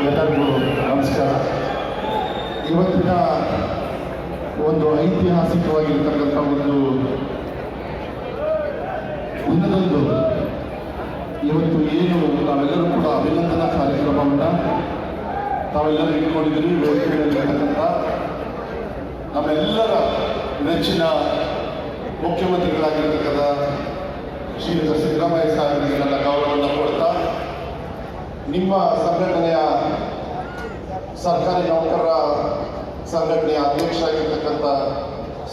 ಎಲ್ಲರಿಗೂ ನಮಸ್ಕಾರ. ಇವತ್ತಿನ ಒಂದು ಐತಿಹಾಸಿಕವಾಗಿರ್ತಕ್ಕಂಥ ಒಂದು ದಿನದಂದು ಇವತ್ತು ಏನು ನಾವೆಲ್ಲರೂ ಕೂಡ ಅಭಿನಂದನಾ ಕಾರ್ಯಕ್ರಮವನ್ನು ತಾವೆಲ್ಲರೂ ಇಟ್ಕೊಂಡಿದ್ದೀರಿ ವೇದಿಕೆಯಲ್ಲಿರ್ತಕ್ಕಂಥ ನಮ್ಮೆಲ್ಲರ ನೆಚ್ಚಿನ ಮುಖ್ಯಮಂತ್ರಿಗಳಾಗಿರ್ತಕ್ಕಂಥ ಶ್ರೀಯುತ ಸಿದ್ದರಾಮಯ್ಯ ಸಾಹೇಬರಿಗೆ ನನ್ನ ಗೌರವವನ್ನು ಕೊಡ್ತಾ ನಿಮ್ಮ ಸಂಘಟನೆಯ ಸರ್ಕಾರಿ ನೌಕರರ ಸಂಘಟನೆಯ ಅಧ್ಯಕ್ಷ ಆಗಿರ್ತಕ್ಕಂಥ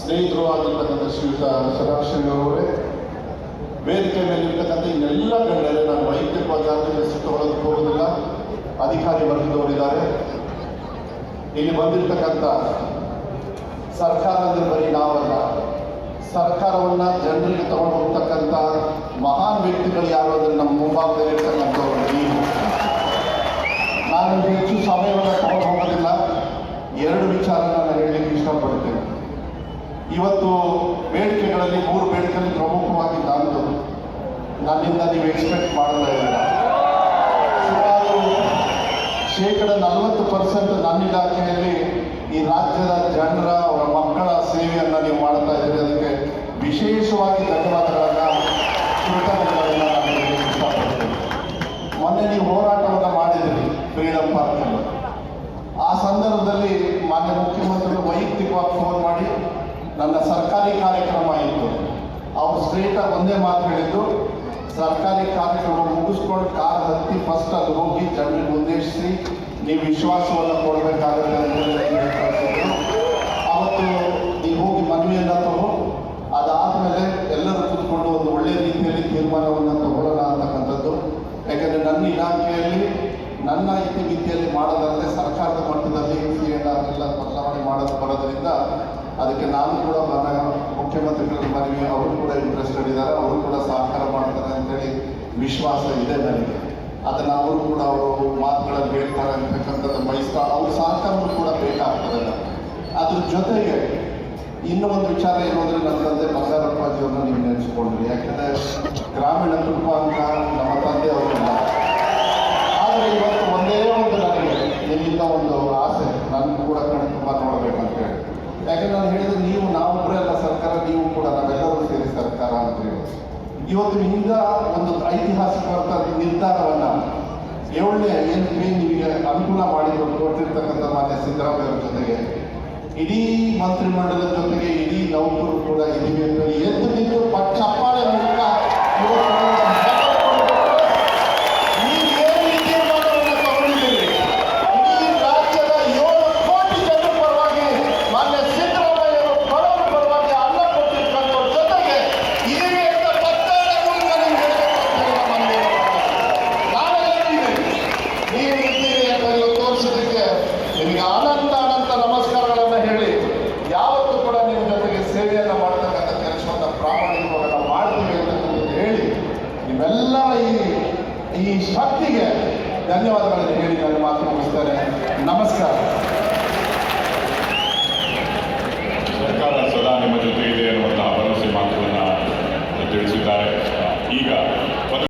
ಸ್ನೇಹಿತರು ಆಗಿರ್ತಕ್ಕಂಥ ಶ್ರೀಯುತ ಅವರೇ, ವೇದಿಕೆ ಮೇಲಿರ್ತಕ್ಕಂಥ ಇನ್ನೆಲ್ಲ ಗಣ್ಯರೇ, ನಾನು ವೈಯಕ್ತಿಕವಾಗಿ ಯಾರ ಹೆಸರು ಅಧಿಕಾರಿ ವರ್ಗದವರಿದ್ದಾರೆ. ಇಲ್ಲಿ ಬಂದಿರತಕ್ಕಂಥ ಸರ್ಕಾರ ಅಂದ್ರೆ ಬರೀ ನಾವಲ್ಲ, ಸರ್ಕಾರವನ್ನ ಜನರಿಗೆ ತಗೊಂಡು ಹೋಗ್ತಕ್ಕಂಥ ಮಹಾನ್ ವ್ಯಕ್ತಿಗಳು ಯಾರು ಅಂದ್ರೆ ನಮ್ಮ ಮುಂಭಾಗದಲ್ಲಿ ಇರ್ತಕ್ಕಂಥವ್ರು ನೀವು. ನಾನು ಹೆಚ್ಚು ಸಮಯವನ್ನು ತಗೊಂಡು ಹೋಗೋದಿಲ್ಲ ಎರಡು ವಿಚಾರ ನಾನು ಹೇಳಲಿಕ್ಕೆ ಇಷ್ಟಪಡ್ತೇನೆ ಇವತ್ತು ಬೇಡಿಕೆಗಳಲ್ಲಿ ಮೂರು ಬೇಡಿಕೆಗಳು ಪ್ರಮುಖವಾಗಿ ನಾನು ನನ್ನಿಂದ ನೀವು ಎಕ್ಸ್ಪೆಕ್ಟ್ ಮಾಡ್ತಾ ಇದ್ದೀರಾ? ಸುಮಾರು ಶೇಕಡ ನಲವತ್ತು ಪರ್ಸೆಂಟ್ ನನ್ನ ಇಲಾಖೆಯಲ್ಲಿ ಈ ರಾಜ್ಯದ ಜನರ, ಅವರ ಮಕ್ಕಳ ಸೇವೆಯನ್ನು ನೀವು ಮಾಡ್ತಾ ಇದ್ದೀರಿ. ಅದಕ್ಕೆ ವಿಶೇಷವಾಗಿ ಧನ್ಯವಾದಗಳನ್ನು ಕೃತಜ್ಞತೆಗಳನ್ನು ನಾನು ಮೊನ್ನೆ ನೀವು ಹೋರಾಟವನ್ನು ಮಾಡಿದ್ರಿ ಫ್ರೀಡಮ್ ಪಾರ್ಕ್ ಆ ಸಂದರ್ಭದಲ್ಲಿ ಮಾನ್ಯ ಮುಖ್ಯಮಂತ್ರಿಗಳು ವೈಯಕ್ತಿಕವಾಗಿ ಫೋನ್ ಮಾಡಿ ನನ್ನ ಸರ್ಕಾರಿ ಕಾರ್ಯಕ್ರಮ ಇತ್ತು ಅವ್ರು ಸ್ಟ್ರೇಟಾಗಿ ಒಂದೇ ಮಾತು ಹೇಳಿದ್ದು, ಸರ್ಕಾರಿ ಕಾರ್ಯಕ್ರಮ ಮುಗಿಸ್ಕೊಂಡು ಕಾರ್ ಹತ್ತಿ ಫಸ್ಟ್ ಅದು ಹೋಗಿ ಜನರಿಗೆ ಉದ್ದೇಶಿಸಿ ನೀವು ವಿಶ್ವಾಸವನ್ನು ಕೊಡಬೇಕಾಗುತ್ತೆ. ಅವತ್ತು ನೀವು ಹೋಗಿ ಮನವಿಯನ್ನು ತಗೋ, ಅದಾದಮೇಲೆ ಎಲ್ಲರೂ ಕೂತ್ಕೊಂಡು ಒಂದು ಒಳ್ಳೆ ರೀತಿಯಲ್ಲಿ ತೀರ್ಮಾನವನ್ನು ತಗೊಳ್ಳೋಣ ಅಂತಕ್ಕಂಥದ್ದು ಯಾಕಂದರೆ ನನ್ನ ಇಲಾಖೆಯಲ್ಲಿ, ನನ್ನ ಇತಿಮಿತಿಯಲ್ಲಿ ಮಾಡೋದಾದರೆ ಸರ್ಕಾರದ ಮಟ್ಟದಲ್ಲಿ ಎಲ್ಲ ಬದಲಾವಣೆ ಮಾಡೋದು ಬರೋದ್ರಿಂದ ಅದಕ್ಕೆ ನಾನು ಕೂಡ ಮನ ಮುಖ್ಯಮಂತ್ರಿಗಳ ಮನವಿ ಅವರು ಕೂಡ ಇಂಟ್ರೆಸ್ಟೆಡ್ ಇದ್ದಾರೆ, ಅವರು ಕೂಡ ಸಹಕಾರ ಮಾಡ್ತಾರೆ ಅಂತೇಳಿ ವಿಶ್ವಾಸ ಇದೆ ನನಗೆ. ಅದನ್ನು ಅವರು ಕೂಡ ಅವರು ಮಾತುಗಳಲ್ಲಿ ಹೇಳ್ತಾರೆ ಅಂತಕ್ಕಂಥದ್ದು ಬಯಸ್ತಾ, ಅವ್ರ ಸಹಕಾರವೂ ಕೂಡ ಬೇಕಾಗ್ತದೆ. ಅದ್ರ ಜೊತೆಗೆ ಇನ್ನೂ ಒಂದು ವಿಚಾರ ಏನು ಅಂದರೆ ನನ್ನ ತಂದೆ ಬಂಗಾರಪ್ಪಾಜಿಯವ್ರನ್ನ ನೀವು ನೆನೆಸ್ಕೊಂಡ್ರಿ. ಯಾಕೆಂದರೆ ಗ್ರಾಮೀಣ ಕೃಪಾ ಅಂತ ನಮ್ಮ ತಂದೆ ಅವರು ಆದರೆ ಇವತ್ತು ಒಂದೇ ಒಂದು ನನಗೆ, ನಿಮ್ಮಿಂದ ಒಂದು ಆಸೆ. ನನ್ನ ಕೂಡ ಕಣ್ಣು ತುಂಬ ನೋಡಬೇಕಂತ ಹೇಳಿ. ಯಾಕಂದ್ರೆ ನಾನು ಹೇಳಿದ್ರೆ ನೀವು ನಾವೊಬ್ಬರೇ ಅಲ್ಲ ಸರ್ಕಾರ, ನೀವು ಕೂಡ, ನಾವೆಲ್ಲರೂ ಸೇರಿ ಸರ್ಕಾರ ಅಂತ ಹೇಳಿ. ಇವತ್ತು ಹಿಂಗ ಒಂದು ಐತಿಹಾಸಿಕ ನಿರ್ಧಾರವನ್ನ ಏಳನೇ ಏನ್ ನಿಮಗೆ ಅನುಕೂಲ ಮಾಡಿದ್ರು ಕೊಟ್ಟಿರ್ತಕ್ಕಂಥ ಮಾನ್ಯ ಸಿದ್ದರಾಮಯ್ಯ ಜೊತೆಗೆ, ಇಡೀ ಮಂತ್ರಿಮಂಡಲದ ಜೊತೆಗೆ ಇಡೀ ನೌಕರು ಕೂಡ ಇದೀವಿ ಅಂತ ಸೇವೆಯನ್ನು ಮಾಡ್ತಕ್ಕಂಥ ಕೆಲಸವನ್ನು ಪ್ರಾಮಾಣಿಕವಾಗಿ ಮಾಡ್ತೀವಿ ಅಂತಕ್ಕಂಥದ್ದು ಹೇಳಿ ನೀವೆಲ್ಲರ ಈ ಈ ಶಕ್ತಿಗೆ ಧನ್ಯವಾದಗಳನ್ನು ಹೇಳಿ ನನ್ನ ಮಾತು ಮುಗಿಸ್ತಾರೆ ನಮಸ್ಕಾರ.